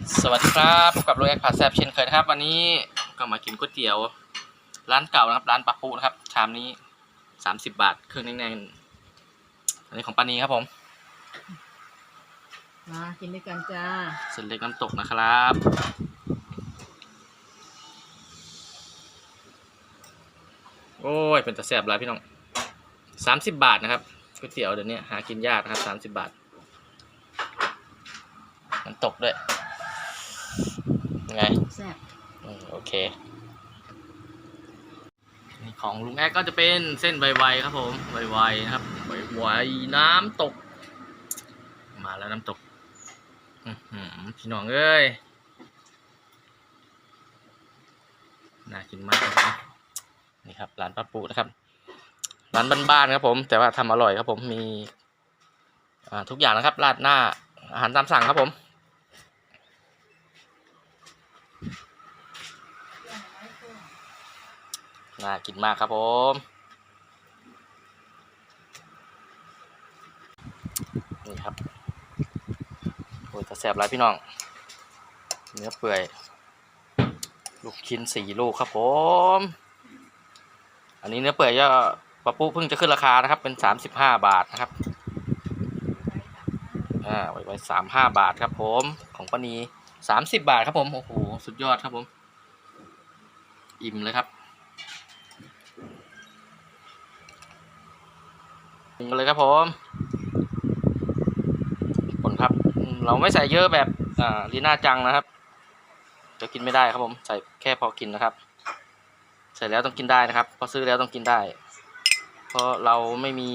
สวัสดีครับพบกับโรยแอคพาแซบเช่นเคยนะครับ วันนี้ก็มากินก๋วยเตี๋ยว ร้านเก่านะครับ ร้านปาปูนะครับ ชามนี้สามสิบบาทเครื่องแน่นๆอันนี้ของปานีครับผม มากินด้วยกันจ้าเส้นเล็กน้ำตกนะครับ โอ้ย เป็นตะแสบหลายพี่น้องสามสิบบาทนะครับก๋วยเตี๋ยวเดี๋ยวนี้หากินยากนะครับสามสิบบาทน้ำตกด้วยยัง ไงแซ่บอืมโอเคนี่ของลุงแอ๊กก็จะเป็นเส้นใบไวๆครับผมใบไวๆนะครับใบไวๆน้ำตก มาแล้วน้ำตกอื้อหือพี่น้องเอ้ยน่ากินมากเลยนะนี่ครับร้านป้าปูนะครับร้านบ้านๆครับผม แต่ว่าทำอร่อยครับผมมีอ่าทุกอย่างนะครับราดหน้าอาหารตามสั่งครับผม น่ากินมากครับผม นี่ครับ โอ้ยจะแสบหลายพี่น้อง เนื้อเปื่อย ลูกชิ้นสี่ลูกครับผม อันนี้เนื้อเปื่อยก็ปะปุเพิ่งจะขึ้นราคานะครับ เป็นสามสิบห้าบาทนะครับอ่าไว้ไว้สามห้าบาทครับผม ของปานีสามสิบบาทครับผม โอ้โห สุดยอดครับผม อิ่มเลยครับ กินกันเลยครับผมผลครับอืมเราไม่ใส่เยอะแบบอ่าลีน่าจังนะครับจะกินไม่ได้ครับผมใส่แค่พอกินนะครับ ใส่แล้วต้องกินได้นะครับพอซื้อแล้วต้องกินได้ เพราะเราไม่มี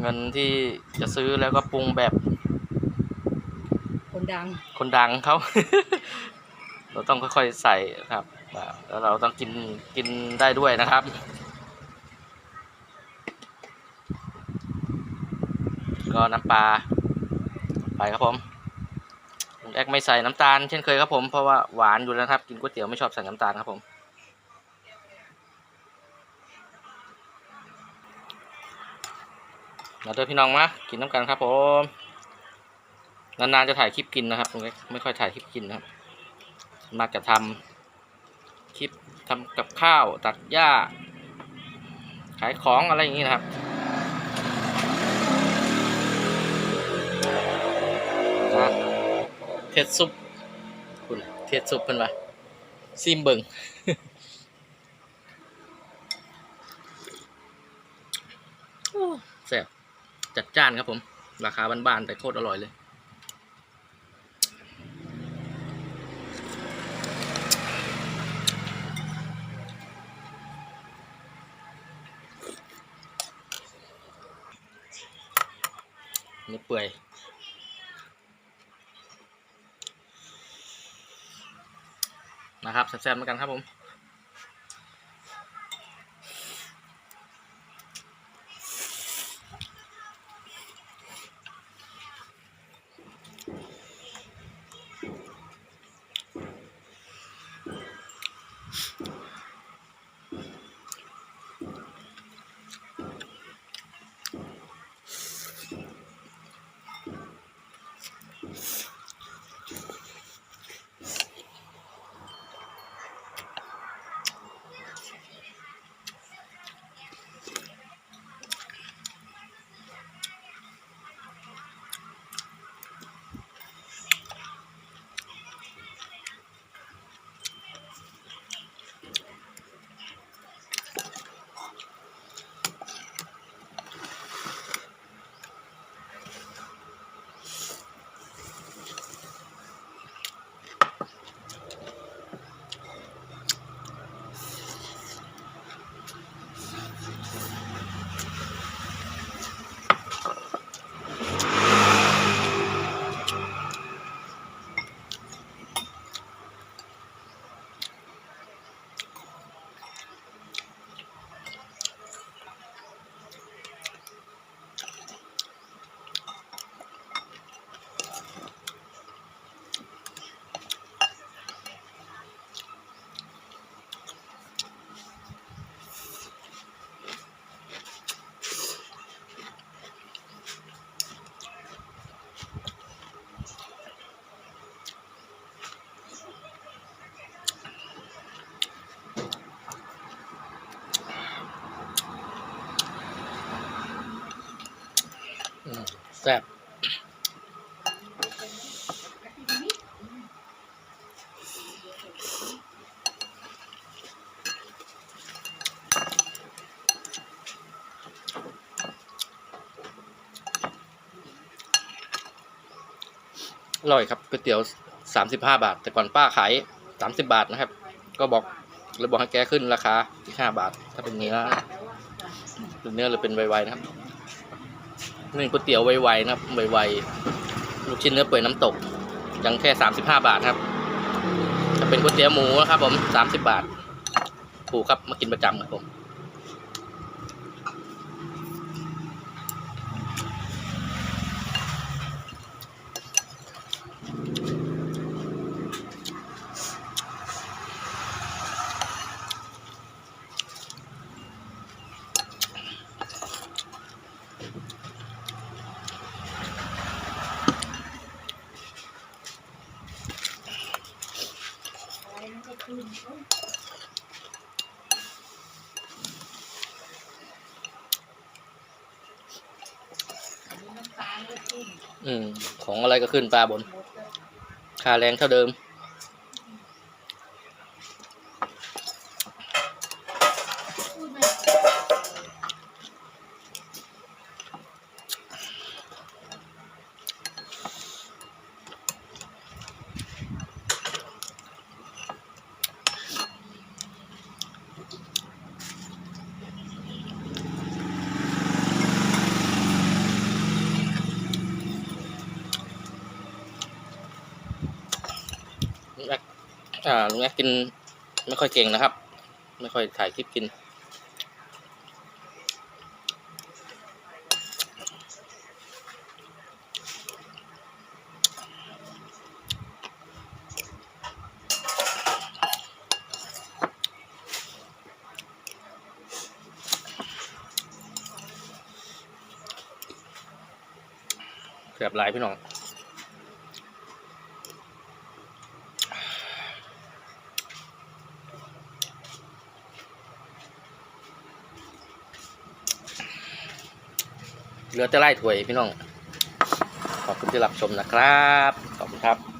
เงินที่จะซื้อแล้วก็ปรุงแบบ คนดังคนดังเขา เราต้องค่อยๆใส่นะครับอ่าแล้วเราต้องกินกินได้ด้วยนะครับ ก็น้ำปลาไปครับผมลุงแอกไม่ใส่น้ำตาลเช่นเคยครับผมเพราะว่าหวานอยู่แล้วนะครับ กินก๋วยเตี๋ยวไม่ชอบใส่น้ำตาลครับผมมาเด้อพี่น้องมากินน้ำกันครับผมนานๆจะถ่ายคลิปกินนะครับลุงแอกไม่ค่อยถ่ายคลิปกินนะครับมากจะทำคลิปทำกับข้าวตัดหญ้า ขายของอะไรอย่างนี้นะครับ นะ เทศซุปคุณเทศซุปเป็นปะซิมเบิงแซ่บจัดจ้านครับผม ราคาบ้านๆแต่โคตรอร่อยเลย เนื้อเปื่อย นะครับแซ่บๆเหมือนกันครับผม ซ่บอร่อยครับก๋วยเตี๋ยว 35 บาท แต่ก่อนป้าขาย 30 บาทนะครับ ก็บอกเลยบอกให้แกขึ้นราคา 15 บาท ถ้าเป็นเนื้อเป็นเนื้อหรือเป็นไวๆนะครับ นี่ก๋วยเตี๋ยวไวๆนะครับไวๆลูกชิ้นเนื้อเปื่อยน้ำตก ยังแค่สามสิบห้าบาทครับ จะเป็นก๋วยเตี๋ยวหมูนะครับผมสามสิบบาท ถูกครับมากินประจำครับผม อืม ของอะไรก็ขึ้นปลาบน ค่าแรงเท่าเดิม อ่าลุงแอ๊กกิน ไม่ค่อยเก่งนะครับ ไม่ค่อยถ่ายคลิปกิน เกือบลายพี่น้อง เหลือแต่ไล่ถวยพี่น้อง ขอบคุณที่รับชมนะครับ ขอบคุณครับ